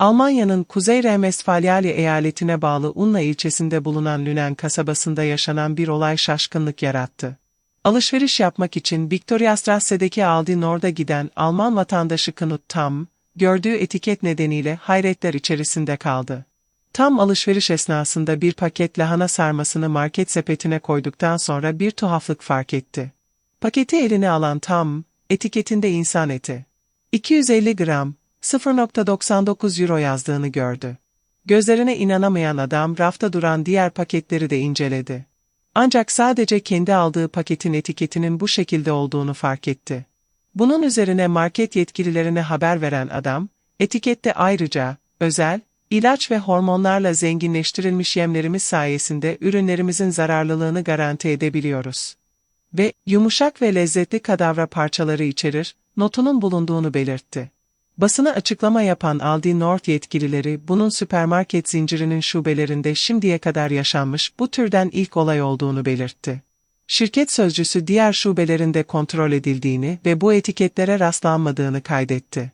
Almanya'nın Kuzey Rhein-Westfalyali eyaletine bağlı Unna ilçesinde bulunan Lünen kasabasında yaşanan bir olay şaşkınlık yarattı. Alışveriş yapmak için Viktoriastrasse'deki Aldi Nord'a giden Alman vatandaşı Knut Tam, gördüğü etiket nedeniyle hayretler içerisinde kaldı. Tam alışveriş esnasında bir paket lahana sarmasını market sepetine koyduktan sonra bir tuhaflık fark etti. Paketi eline alan Tam, etiketinde insan eti. 250 gram, 0.99 euro yazdığını gördü. Gözlerine inanamayan adam rafta duran diğer paketleri de inceledi. Ancak sadece kendi aldığı paketin etiketinin bu şekilde olduğunu fark etti. Bunun üzerine market yetkililerine haber veren adam, etikette ayrıca, özel, ilaç ve hormonlarla zenginleştirilmiş yemlerimiz sayesinde ürünlerimizin zararlılığını garanti edebiliyoruz. Ve yumuşak ve lezzetli kadavra parçaları içerir, notunun bulunduğunu belirtti. Basına açıklama yapan Aldi Nord yetkilileri bunun süpermarket zincirinin şubelerinde şimdiye kadar yaşanmış bu türden ilk olay olduğunu belirtti. Şirket sözcüsü diğer şubelerinde kontrol edildiğini ve bu etiketlere rastlanmadığını kaydetti.